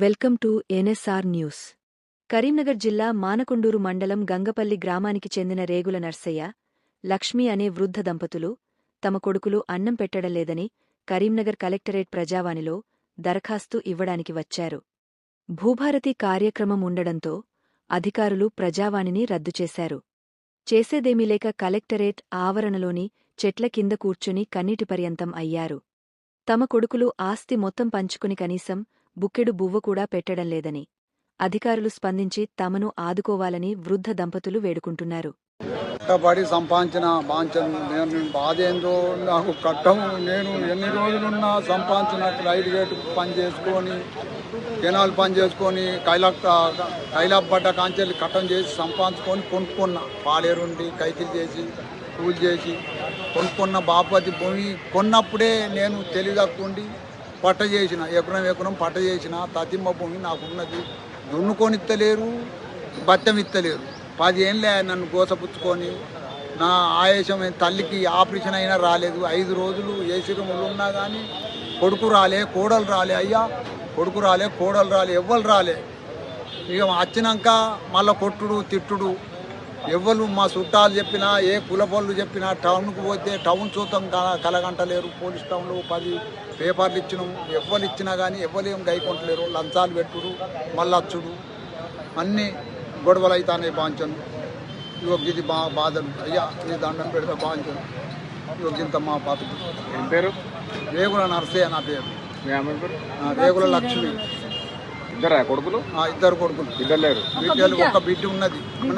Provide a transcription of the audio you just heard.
Welcome to NSR news. Karimnagar జిల్లా మానకొండూరు మండలం గంగపల్లి గ్రామానికి చెందిన రేగుల నర్సయ్య లక్ష్మి అనే వృద్ధ దంపతులు తమ కొడుకులు అన్నం పెట్టడం లేదని కరీంనగర్ కలెక్టరేట్ ప్రజావాణిలో దరఖాస్తు ఇవ్వడానికి వచ్చారు. భూభారతి కార్యక్రమం ఉండడంతో అధికారులు ప్రజావాణిని రద్దు చేశారు. చేసేదేమీ లేక కలెక్టరేట్ ఆవరణలోని చెట్ల కింద కూర్చుని కన్నీటిపర్యంతం అయ్యారు. తమ కొడుకులు ఆస్తి మొత్తం పంచుకుని కనీసం బుక్కెడు బువ్వ కూడా పెట్టడం లేదని అధికారులు స్పందించి తమను ఆదుకోవాలని వృద్ధ దంపతులు వేడుకుంటున్నారు. కష్టపడి సంపాదించిన బాంచను నేను బాధేందో నాకు కట్టం నేను ఎన్ని రోజులున్నా సంపాదించిన రైలు గేటు పని చేసుకొని కెనాల్ పని చేసుకొని కైలా కైలాపడ్డ కాంచెల్లి కట్టం చేసి సంపాదించుకొని కొనుక్కున్నా. పాలేరుండి కైకిలు చేసి పూజ చేసి కొనుక్కున్న బాపతి భూమి కొన్నప్పుడే నేను తెలియదక్కుండి పట్ట చేసిన ఎకరం ఎకరం పట్ట చేసిన తతిమ్మ భూమి నాకున్నది. దున్నుకొని ఇత్తలేరు బత్తం ఇత్తలేరు పది ఏళ్ళే నన్ను గోసపుచ్చుకొని నా ఆయాసం తల్లికి ఆపరేషన్ అయినా రాలేదు. ఐదు రోజులు ఏసీ ఉన్నా కానీ కొడుకు రాలే కోడలు రాలే అయ్యా కొడుకు రాలే కోడలు రాలే ఎవ్వరు రాలే. ఇక వచ్చినాక మళ్ళా కొట్టుడు తిట్టుడు ఎవ్వరు మా చుట్టాలు చెప్పినా ఏ కులపళ్ళు చెప్పినా టౌన్కు పోతే టౌన్ చూద్దాం క- కలగంటలేరు. పోలీస్ టౌన్లో పది పేపర్లు ఇచ్చినాం. ఎవ్వరు ఇచ్చినా కానీ ఎవ్వరు ఏం గైకొంటలేరు లంచాలు పెట్టుడు మళ్ళీ వచ్చుడు అన్నీ గొడవలు అవుతాయి బాంచను. ఇగో ఇది బా బాధలు. అయ్యా ఈ దండం పెడితే బాంచను. ఇగో ఇంత మా బతుకు. పేరు? రేగుల నర్సయ్య నా పేరు. రేగుల లక్ష్మి. ఇద్దరా కొడుకులు? ఇద్దరు కొడుకులు. ఇద్దరు లేరు. బిడ్డలు ఒక బిడ్డ ఉన్నది.